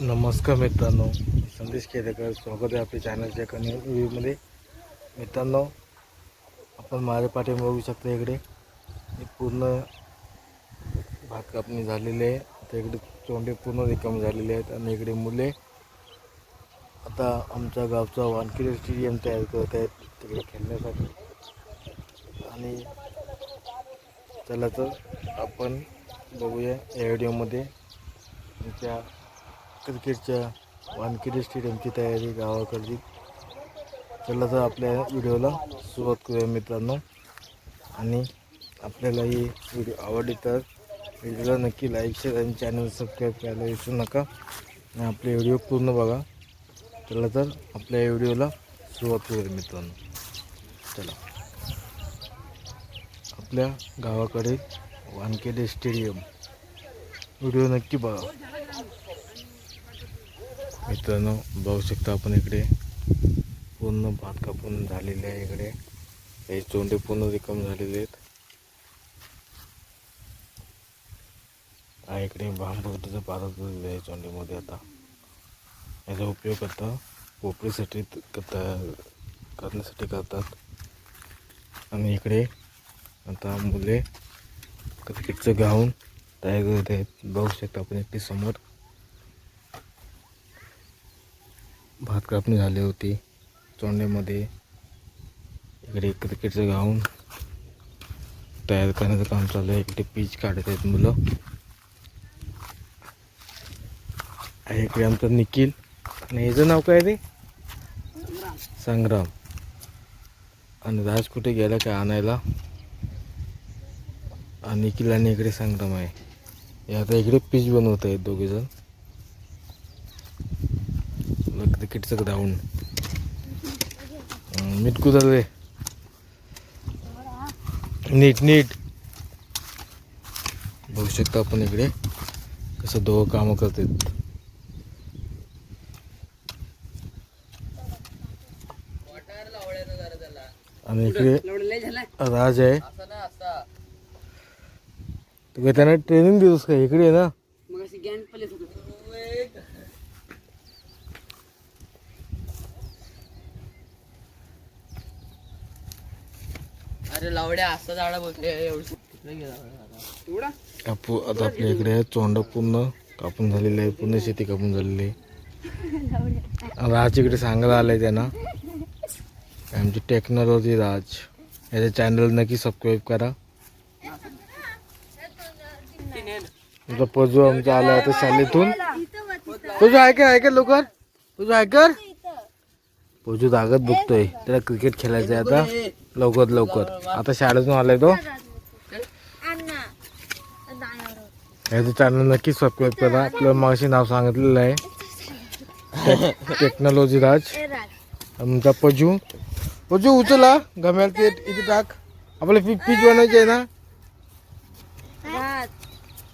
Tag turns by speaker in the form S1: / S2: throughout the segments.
S1: नमस्कार मित्रांनो. संदेश केलेकर स्वागत आहे आपल्या चॅनलच्या एका व्ह्यूमध्ये मित्रांनो आपण माझ्या पाठी बघू शकता इकडे. पूर्ण भात कापणी झालेली आहे. आता इकडे चोंडे पूर्ण रिकामे झालेले आहेत आणि इकडे मुले. आता आमच्या गावचा वानखेडे स्टेडियम तयार करत आहेत तिकडे खेळण्यासाठी. आणि चला तर आपण बघूया या व्हिडिओमध्ये आमच्या क्रिकेटच्या वानखेडे स्टेडियमची तयारी गावाकडची. चला तर आपल्या व्हिडिओला सुरुवात करूया मित्रांनो. आणि आपल्याला ही व्हिडिओ आवडली तर व्हिडिओला नक्की लाईक शेअर आणि चॅनल सबस्क्राईब करायला विसरू नका. आणि आपले व्हिडिओ पूर्ण बघा. चला तर आपल्या या व्हिडिओला सुरुवात करूया मित्रांनो. चला. आपल्या गावाकडे वानखेडे स्टेडियम. व्हिडिओ नक्की बघा. मित्रांनो बघू शकता आपण इकडे पूर्ण भात कापून झालेले आहे इकडे. हे चोंडे पूर्ण रिकम झालेले आहेत. हा इकडे भांबवटीचं पारत झालेलं आहे चोंडीमध्ये आता. याचा उपयोग आता पोपळीसाठी त- करता करण्यासाठी करतात. आणि इकडे आता मुले क्रिकेटचं गाऊन तयार करत आहेत. बघू शकता आपण इकडे समोर. भात कापणी झाली होती. चोंडेमध्ये इकडे क्रिकेटचं गाऊन तयार करण्याचं काम चालू आहे. इकडे पीच काढत आहेत मुलं. आहे इकडे आमचं निखिल. आणि याचं नाव काय रे? संग्राम. आणि राज कुठे गेला काय आणायला? आणि निखिल आणि इकडे संग्राम आहे. हे आता इकडे पीच बनवत आहेत दोघेजण. क्रिकेटचं ग्राउंड मीठ कुदल रे. नीट नीट. बघू शकता आपण इकडे कसं दोघं कामं करतात. आणि इकडे राज आहे. तू काय त्यांना ट्रेनिंग दिवस का इकडे आहे ना
S2: मग अशी गॅन पलेच होत अरे लावड्या असं झाडा बोलते एवढं तिकडे गेला एवढा?
S1: कापू आता आपल्या इकडे चोंड पूर्ण कापून झालेलं आहे पूर्ण शेती कापून झालेली आहे. राज इकडे सांगायला आलंय त्यांना आमची टेक्नॉलॉजी राज याचं चॅनल नक्की सबस्क्राईब करा. तुझा पजू आमचा आला आता शाळेतून. तुझं ऐका ऐका लवकर. तुझं ऐकर पजू जागत बघतोय. त्याला क्रिकेट खेळायचं आहे आता. लवकर लवकर. आता शाळेतून आलाय तो. याचं चॅनल नक्की सबस्क्राईब करा. आपलं मागाशी नाव सांगितलेलं आहे. टेक्नॉलॉजी राज. आमचा पजू. पजू उचला. गम्याला ते इथे टाक. आपलं पीच पीच बनवायची आहे ना?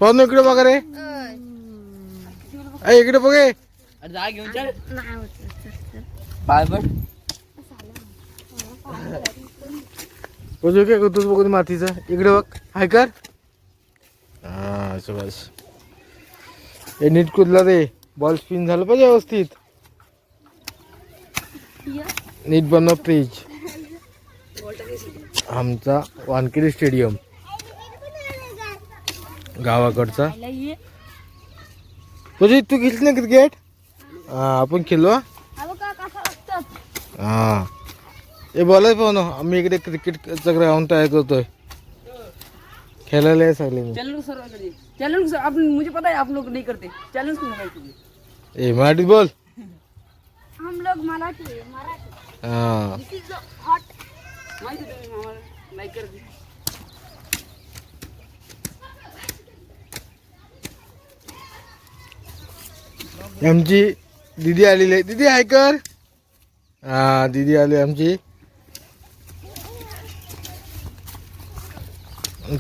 S1: पाहून इकडे बघा रे. इकडे बघे
S2: घेऊन बघ
S1: पजू काय करतोस बघून मातीचा. इकडे बघ. हाय कर. हा असं बस. हे नीट कुदला रे बॉल स्पिन झालं पाहिजे व्यवस्थित. नीट बनव प्लीज आमचा वानखेडे स्टेडियम. गावाकडचा. तुझी तू खेळली ना क्रिकेट? हा आपण खेळलो हा. हे बोलाय पाहू ना आम्ही इकडे क्रिकेटचा ग्राउंड तयार करतोय. खेळायला आहे सगळे मी.
S2: को सर- आप मुझे पता है आप लोग नहीं करते.
S1: ए मराठीत बोल.
S3: हम लोग मराठी है, मराठी.
S1: हा.
S3: दिस इज हॉट
S2: माहिती आहे तुम्ही आम्हाला? लाईक कर. दे
S1: आमची दिदी आलेली आहे. दिदी हाय कर. हा दिदी आली आमची.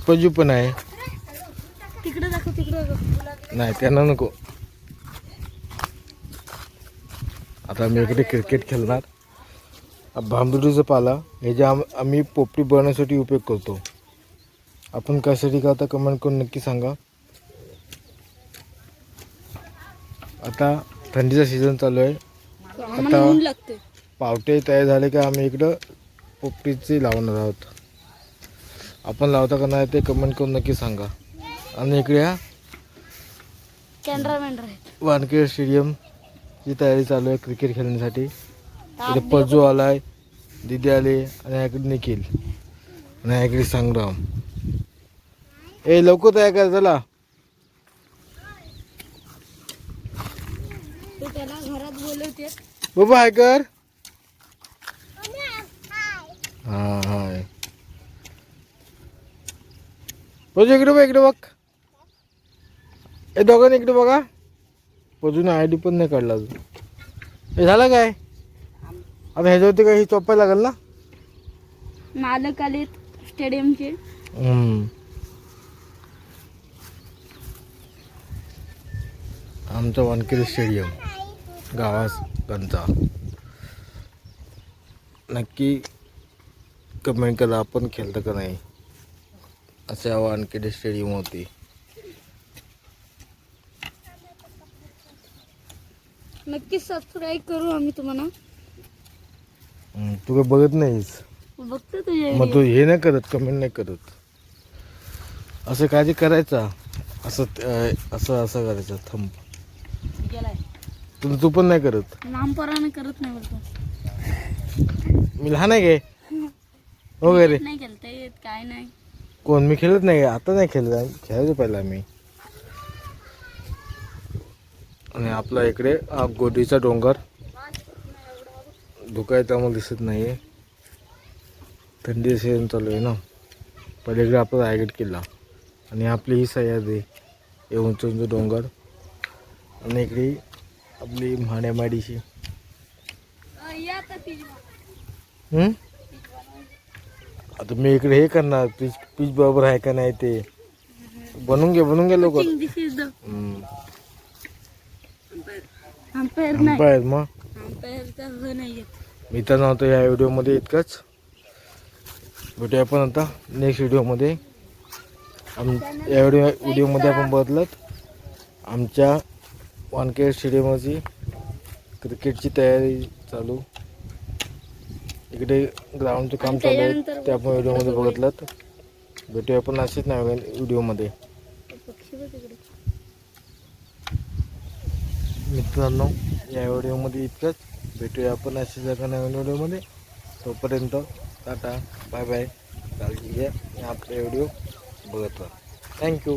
S1: पजू पण आहे. नाही त्यांना नको. आता आम्ही इकडे क्रिकेट खेळणार. भांबुरीचा पाला. हे जे आम आम्ही पोपटी बनवण्यासाठी उपयोग करतो. आपण कशासाठी करता कमेंट करून नक्की सांगा. आता थंडीचा सीझन चालू आहे. आता- पावटे तयार झाले की आम्ही इकडं पोपटीचे लावणार आहोत. आपण लावता का नाही ते कमेंट करून नक्की सांगा. आणि इकडे हा
S3: कॅमेरामॅन
S1: वानखेड स्टेडियमची तयारी चालू आहे क्रिकेट खेळण्यासाठी. इकडे पजू आलाय दिदी आले आणि इकडे निखिल आणि इकडे संग्राम. ए लवकर तयार कर चला. बाबा हाय कर. हा हाय. पजू इकडे बघ इकडे बघ. ए दोघांनी इकडे बघा. पजूने आय डी पण नाही काढला अजून. हे झालं काय? आता ह्याच्यावरती काही चोपायला लागेल ना?
S3: मालक आलेत स्टेडियमचे.
S1: हम्म. आमचं वानखेडे स्टेडियम. गावास नक्की कमेंट करा आपण खेळतं का नाही? अशा वानखेडे स्टेडियम होती
S3: नक्की सबस्क्राईब करू आम्ही तुम्हाला.
S1: हम्म, तू काय बघत नाहीस?
S3: बघतो
S1: मग तू हे नाही करत कमेंट नाही करत. असं काळजी करायचा. असं अं, असं असं करायचं. थंब.
S2: गेलाय.
S1: तू तू पण नाही करत.
S3: नामपराने करत नाही बोलतो
S1: मी लहान आहे काय हो काय रे
S3: नाही खेळता येत काय नाही.
S1: कोण? मी खेळत नाही आता नाही खेळत. खेळायचो पहिला मी. आणि आपला इकडे गोडीचा डोंगर. धुका आहे त्यामुळे दिसत नाही आहे थंडी सीझन चालू आहे ना. पलीकडे आपला रायगड किल्ला. आणि आपली ही सह्याद्री हे उंच उंच डोंगर. आणि इकडे आपली म्हाड्यामाडीशी? आता मी इकडे हे करणार पीच पीच बरोबर आहे का नाही ते? बनवून घे बनवून घे.
S3: अंपायर नाही.
S1: अंपायर मग?
S3: अंपायरचा ह नाही येत.
S1: मी तर नव्हतं या व्हिडिओमध्ये इतकंच. भेटूया आपण आता नेक्स्ट व्हिडिओमध्ये. आम या व्हिडिओ व्हिडिओमध्ये आपण बघितलं आमच्या वानखेड स्टेडियमची क्रिकेटची तयारी चालू. इकडे ग्राउंडचं काम चालू आहे. ते आपण व्हिडिओमध्ये बघितलं भेटूया आपण असेच नवीन व्हिडिओमध्ये. मित्रांनो या व्हिडिओमध्ये इतकंच. भेटूया आपण अशा एका नवीन व्हिडिओमध्ये. तोपर्यंत टाटा बाय बाय. काळजी घ्या आपले व्हिडिओ बघत राहा. थँक्यू